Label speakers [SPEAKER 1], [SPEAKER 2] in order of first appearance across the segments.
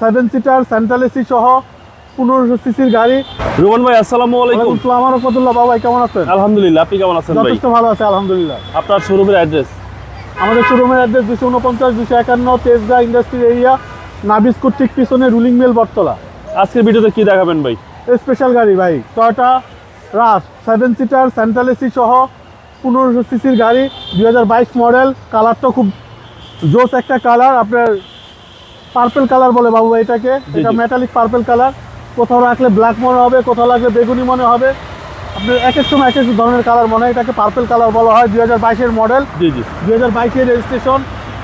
[SPEAKER 1] Seven seater central AC সহ পনেরোশো সিসির গাড়ি।
[SPEAKER 2] রোমান ভাই আসসালামু আলাইকুম।
[SPEAKER 1] আসসালাম। রহমতুল্লাহ বাবা কেমন আছেন?
[SPEAKER 2] আলহামদুলিল্লাহ আপনি কেমন আছেন ভাই?
[SPEAKER 1] যথেষ্ট ভালো আছে আলহামদুলিল্লাহ।
[SPEAKER 2] আপনার শোরুমের অ্যাড্রেস
[SPEAKER 1] আমাদের শোরুমের অ্যাড্রেস দুশো উনপঞ্চাশ দুশো একান্ন তেজগা ইন্ডাস্ট্রি এরিয়া নাবিস্কুট ঠিক পিছনে রুলিং মিল বটতলা।
[SPEAKER 2] আজকের ভিডিওতে কি দেখাবেন ভাই?
[SPEAKER 1] স্পেশাল গাড়ি ভাই Toyota Rush seven seater central AC সহ পনেরোশো সিসির গাড়ি দুই হাজার বাইশ মডেল কালারটা খুব জোস একটা কালার আপনার পার্পেল কালার বলে বাবু ভাই এটাকে। এটা মেটালিক পার্পেল কালার কোথাও রাখলে ব্ল্যাক মনে হবে কোথাও রাখলে বেগুনি মনে হবে। আপনার এক এক সময় এক এক ধরনের কালার মনে হয়। এটাকে পার্পেল কালার বলা হয়। দুই হাজার বাইশের মডেল
[SPEAKER 2] জি জি।
[SPEAKER 1] দুই হাজার বাইশের রেজিস্ট্রেশন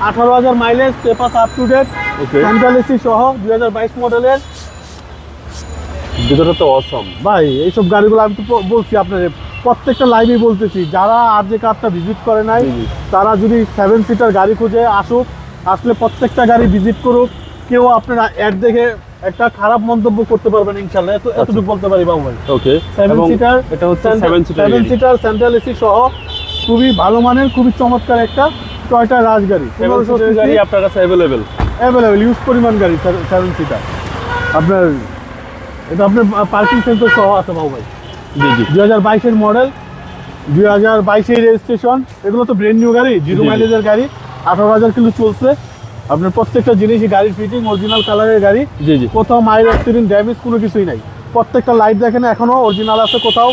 [SPEAKER 1] আঠারো হাজার mileage papers up to date AC সহ দুই হাজার বাইশ মডেলের
[SPEAKER 2] ভিতরে তো অসম
[SPEAKER 1] ভাই এইসব গাড়িগুলো আমি তো বলছি আপনাদের। প্রত্যেকটা লাইভে বলতেছি। যারা আর যে কারটা ভিজিট করে নাই। তারা যদি সেভেন সিটার গাড়ি খুঁজে আসুক আসলে প্রত্যেকটা গাড়ি ভিজিট করুক কেউ আপনারা অ্যাড দেখে একটা খারাপ মন্তব্য করতে পারবেন ইনশাল্লাহ এত এতটুকু বলতে পারি বাবু ভাই।
[SPEAKER 2] ওকে
[SPEAKER 1] সেভেন সিটার
[SPEAKER 2] এটা হচ্ছে seven seater
[SPEAKER 1] seven seater central AC সহ খুবই ভালো মানের খুবই চমৎকার একটা টয়টা রাজগাড়ি
[SPEAKER 2] সেভেন সিটার গাড়ি আপনার কাছে অ্যাভেলেবেল
[SPEAKER 1] অ্যাভেলেবেল ইউজ পরিমাণ গাড়ি সেভেন সিটার আপনার এটা আপনার পার্কিং সেন্সর সহ আছে বাবু ভাই।
[SPEAKER 2] জি জি।
[SPEAKER 1] দুই হাজার বাইশের মডেল দুই হাজার বাইশের রেজিস্ট্রেশন এগুলো তো ব্র্যান্ড নিউ গাড়ি জিরো। মাইলেজের গাড়ি। আঠারো হাজার কিলো চলছে। আপনার প্রত্যেকটা জিনিসই গাড়ির ফিটিং অরিজিনাল কালারের গাড়ি।
[SPEAKER 2] জি জি।
[SPEAKER 1] কোথাও মাইল অ্যাক্সিডেন্ট ড্যামেজ কোনো কিছুই নাই। প্রত্যেকটা লাইট দেখেন এখনও অরিজিনাল আছে কোথাও।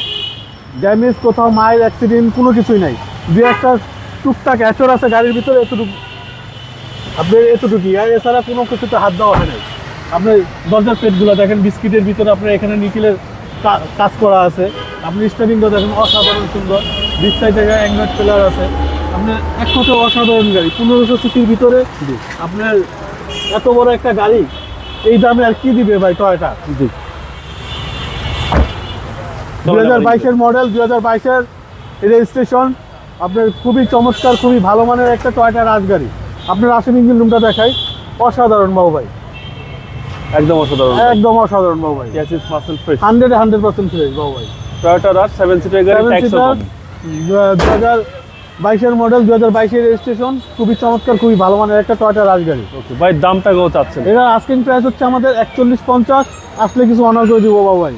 [SPEAKER 1] ড্যামেজ কোথাও মাইল অ্যাক্সিডেন্ট কোনো কিছুই নাই। দু একটা টুকটাক অ্যাচর আছে গাড়ির ভিতরে এতটুকু আপনি এতটুকুই। আর এছাড়া কোনো কিছুতে হাত দেওয়া হয় নাই। আপনি দরজার পেটগুলো দেখেন বিস্কিটের ভিতরে আপনার এখানে নিখিলের কাজ করা আছে। আপনি স্টারিংটা দেখেন অসাধারণ সুন্দর। বিচ সাইডে অ্যাঙ্গার পেলার আছে। আপনার এক কথা অসাধারণ গাড়ি পনেরোশো সিসির ভিতরে আপনার এত বড় একটা গাড়ি এই দামে আর কি দিবে ভাই টয়টা
[SPEAKER 2] জি।
[SPEAKER 1] দুই হাজার বাইশের মডেল দুই হাজার বাইশের রেজিস্ট্রেশন আপনার খুবই চমৎকার খুবই ভালো মানের একটা টয়টা রাজগাড়ি। আপনার আসেন ইঞ্জিন রুমটা দেখাই। অসাধারণ বাবু ভাই।
[SPEAKER 2] একদম অসাধারণ
[SPEAKER 1] একদম অসাধারণ বাবু ভাই।
[SPEAKER 2] Chassis muscle fresh
[SPEAKER 1] hundred hundred percent fresh বাবু ভাই।
[SPEAKER 2] টয়োটা রাশ সেভেন সিটার গাড়ি
[SPEAKER 1] দু বাইশের মডেল দু হাজার বাইশের রেজিস্ট্রেশন খুবই চমৎকার খুবই ভালো মানের একটা টয়টা রাজগাড়ি
[SPEAKER 2] ওকে ভাই দামটা কত চাচ্ছেন?
[SPEAKER 1] এটার আস্কিং প্রাইস হচ্ছে আমাদের একচল্লিশ পঞ্চাশ আসলে কিছু অনার করে দিব বাবু ভাই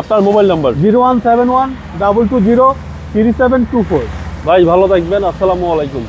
[SPEAKER 2] আপনার mobile number
[SPEAKER 1] zero one seven one double two zero three seven two four.
[SPEAKER 2] ভাই ভালো থাকবেন আসসালামু আলাইকুম।